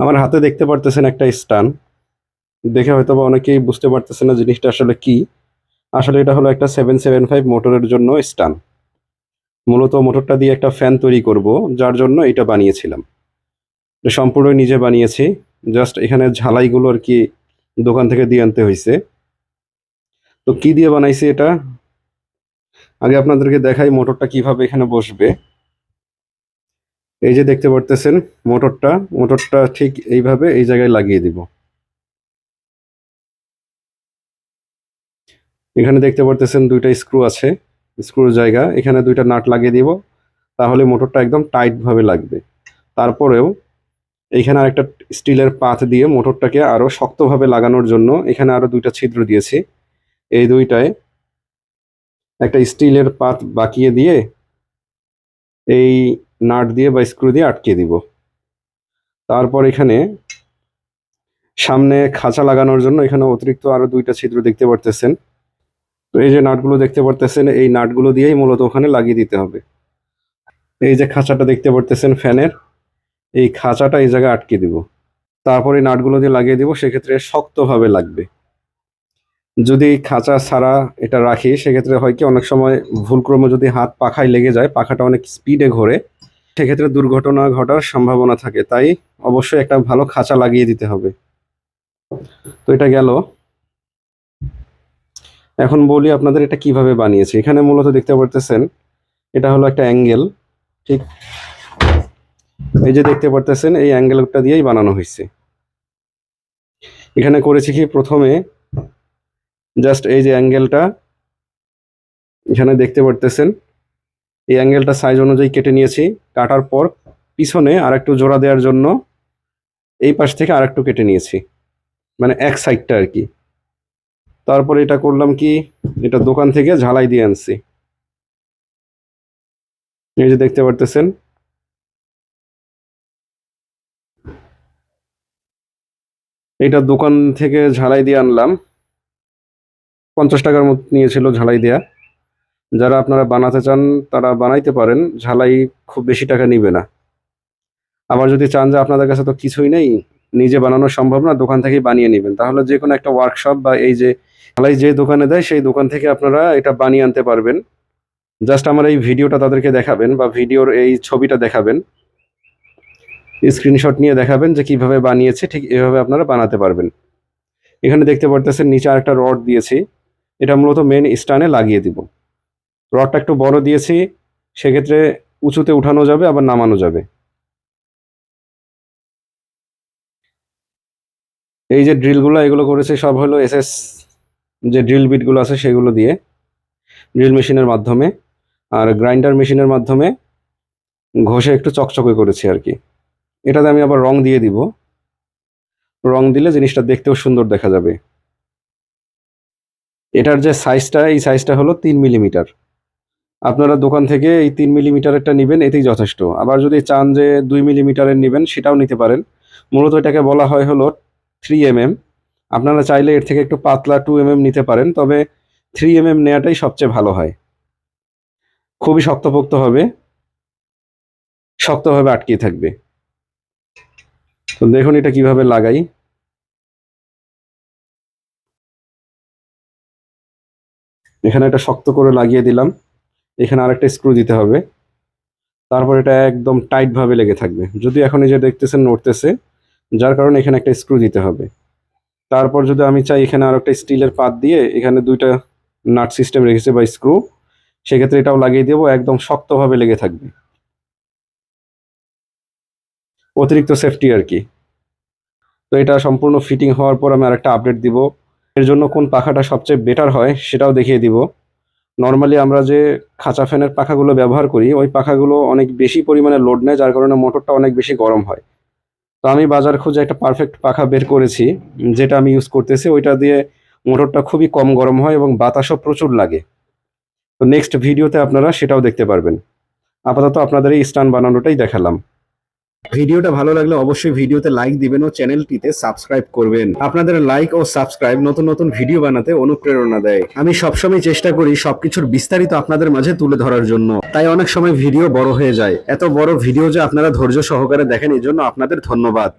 আমার হাতে দেখতে পারতেছেন একটা স্টান। দেখে হয়তো বা অনেকেই বুঝতে পারতেছেন না জিনিসটা আসলে কি। আসলে এটা হলো একটা সেভেন সেভেন ফাইভ মোটরের জন্য স্টান। মূলত মোটরটা দিয়ে একটা ফ্যান তৈরি করব, যার জন্য এটা বানিয়েছিলাম। সম্পূর্ণ নিজে বানিয়েছি। জাস্ট এখানে ঝালাইগুলো আর কি দোকান থেকে দিয়ে আনতে হয়েছে তো কি দিয়ে বানাইছি এটা? আগে আপনাদেরকে দেখাই মোটরটা কীভাবে এখানে বসবে। এই যে দেখতে পারতেছেন মোটরটা মোটরটা ঠিক এইভাবে এই জায়গায় লাগিয়ে দিব। এখানে দেখতে পারতেছেন দুইটা স্ক্রু আছে, স্ক্রুর জায়গা। এখানে দুইটা নাট লাগিয়ে দিব, তাহলে মোটরটা একদম টাইট ভাবে লাগবে। তারপরেও এখানে আরেকটা স্টিলের পাত দিয়ে মোটরটাকে আরও শক্তভাবে লাগানোর জন্য এখানে আরও দুইটা ছিদ্র দিয়েছি। এই দুইটায় একটা স্টিলের পাত বাকিয়ে দিয়ে এই নাট দিয়ে বা স্ক্রু দিয়ে আটকে দিব। তারপর এখানে সামনে খাঁচা লাগানোর জন্য এখানে অতিরিক্ত আরও দুইটা ছিদ্র দেখতে পারতেছেন। তো এই যে নাটগুলো দেখতে পারতেছেন, এই নাটগুলো দিয়েই মূলত ওখানে লাগিয়ে দিতে হবে। এই যে খাঁচাটা দেখতে পারতেছেন ফ্যানের, এই খাঁচাটা এই জায়গায় আটকে দিব। তারপর এই নাটগুলো দিয়ে লাগিয়ে দিব, সেক্ষেত্রে শক্তভাবে লাগবে। যদি খাঁচা ছাড়া এটা রাখি, সেক্ষেত্রে হয় কি, অনেক সময় ভুলক্রমে যদি হাত পাখায় লেগে যায়, পাখাটা অনেক স্পিডে ঘোরে সেক্ষেত্রে দুর্ঘটনা ঘটার সম্ভাবনা থাকে, তাই অবশ্যই একটা ভালো খাঁচা লাগিয়ে দিতে হবে। তো এটা গেল। এখন বলি আপনাদের এটা কীভাবে বানিয়েছে। এখানে মূলত দেখতে পারতেছেন, এটা হলো একটা অ্যাঙ্গেল, ঠিক? এই যে দেখতে পারতেছেন, এই অ্যাঙ্গেলটা দিয়েই বানানো হয়েছে। এখানে করেছি কি? প্রথমে জাস্ট এই যে অ্যাঙ্গেলটা, এখানে দেখতে পারতেছেন এই অ্যাঙ্গেলটা সাইজ অনুযায়ী কেটে নিয়েছি। কাটার পর পিছনে আর একটু জোড়া দেওয়ার জন্য এই পাশ থেকে আরেকটু কেটে নিয়েছি। মানে এক সাইডটা আর কি। তারপর এটা করলাম কি? এটা দোকান থেকে ঝালাই দিয়ে আনছি। এই যে দেখতে পারতেছেন। এটা দোকান থেকে ঝালাই দিয়ে আনলাম। পঞ্চাশ টাকার মতো নিয়েছিল ঝালাই দেয়া। যারা আপনারা বানাতে চান, তারা বানাইতে পারেন। ঝালাই খুব বেশি টাকা নিবে না। আবার যদি চান যে আপনাদের কাছে তো কিছুই নেই, নিজে বানানো সম্ভব না, দোকান থেকেই বানিয়ে নেবেন। তাহলে যে কোনো একটা ওয়ার্কশপ বা এই যে ঝালাই যে দোকানে দেয়, সেই দোকান থেকে আপনারা এটা বানিয়ে আনতে পারবেন। জাস্ট আমার এই ভিডিওটা তাদেরকে দেখাবেন বা ভিডিওর এই ছবিটা দেখাবেন। স্ক্রিনশট নিয়ে দেখাবেন যে কীভাবে বানিয়েছে, ঠিক এভাবে আপনারা বানাতে পারবেন। এখানে দেখতে পারতেছেন, নিচে আরেকটা রড দিয়েছি। এটা মূলত মেন স্টানে লাগিয়ে দিব। রডটা একটু বড় দিয়েছি, সেক্ষেত্রে উঁচুতে উঠানো যাবে, আবার নামানো যাবে। এই যে ড্রিলগুলো, এগুলো করেছে, সব হলো এসএস, যে ড্রিল বিটগুলো আছে, সেগুলো দিয়ে। ড্রিল মেশিনের মাধ্যমে, আর গ্রাইন্ডার মেশিনের মাধ্যমে ঘষে একটু চকচকে করেছি আর কি। এটাতে আমি আবার রং দিয়ে দিব। রং দিলে জিনিসটা দেখতেও সুন্দর দেখা যাবে। এটার যে সাইজটা এই সাইজটা হলো তিন মিলিমিটার আপনারা দোকান থেকে এই তিন মিলিমিটারেরটা নেবেন, এতেই যথেষ্ট। আবার যদি চান যে দুই মিলিমিটারের নেবেন, সেটাও নিতে পারেন। মূলত এটাকে বলা হয় হলো থ্রি এম এম আপনারা চাইলে এর থেকে একটু পাতলা টু এম এম নিতে পারেন, তবে থ্রি এম এম নেওয়াটাই সবচেয়ে ভালো হয়। খুবই শক্তপোক্ত হবে। শক্তভাবে আটকিয়ে থাকবে। তো দেখুন এটা কীভাবে লাগাই। এখানে একটা শক্ত করে লাগিয়ে দিলাম। এখানে আরেকটা স্ক্রু দিতে হবে। তারপর এটা একদম টাইট ভাবে লেগে থাকবে। যদি এখন এই যে দেখতেছেন, নড়তেছে, যার কারণে এখানে একটা স্ক্রু দিতে হবে। তারপর যদি আমি চাই এখানে আর একটা স্টিলের পাত দিয়ে এখানে দুইটা নাট সিস্টেম রেখেছে বা স্ক্রু সেক্ষেত্রে এটাও লাগিয়ে দেবো, একদম শক্তভাবে লেগে থাকবে। অতিরিক্ত সেফটি আর কি। তো এটা সম্পূর্ণ ফিটিং হওয়ার পর আমি আরেকটা আপডেট দিব। এর জন্য কোন পাখাটা সবচেয়ে বেটার হয়, সেটাও দেখিয়ে দিব। নর্মালি আমরা যে খাঁচা ফ্যানের পাখাগুলো ব্যবহার করি, ওই পাখাগুলো অনেক বেশি পরিমাণে লোড নেয়, যার কারণে মোটরটা অনেক বেশি গরম হয়। তো আমি বাজার খুঁজে একটা পারফেক্ট পাখা বের করেছি, যেটা আমি ইউজ করতেছি। ওইটা দিয়ে মোটরটা খুবই কম গরম হয় এবং বাতাসও প্রচুর লাগে। তো নেক্সট ভিডিওতে আপনারা সেটাও দেখতে পারবেন। আপাতত আপনাদের এই স্টান বানানোটাই দেখালাম। ভিডিওটা ভালো লাগলে অবশ্যই ভিডিওতে লাইক দিবেন ও চ্যানেলটিতে সাবস্ক্রাইব করবেন। আপনাদের লাইক ও সাবস্ক্রাইব নতুন নতুন ভিডিও বানাতে অনুপ্রেরণা দেয়। আমি সবসময় চেষ্টা করি সবকিছুর বিস্তারিত আপনাদের মাঝে তুলে ধরার জন্য। তাই অনেক সময় ভিডিও বড় হয়ে যায়। এত বড় ভিডিও যে আপনারা ধৈর্য সহকারে দেখেন এই জন্য আপনাদের ধন্যবাদ।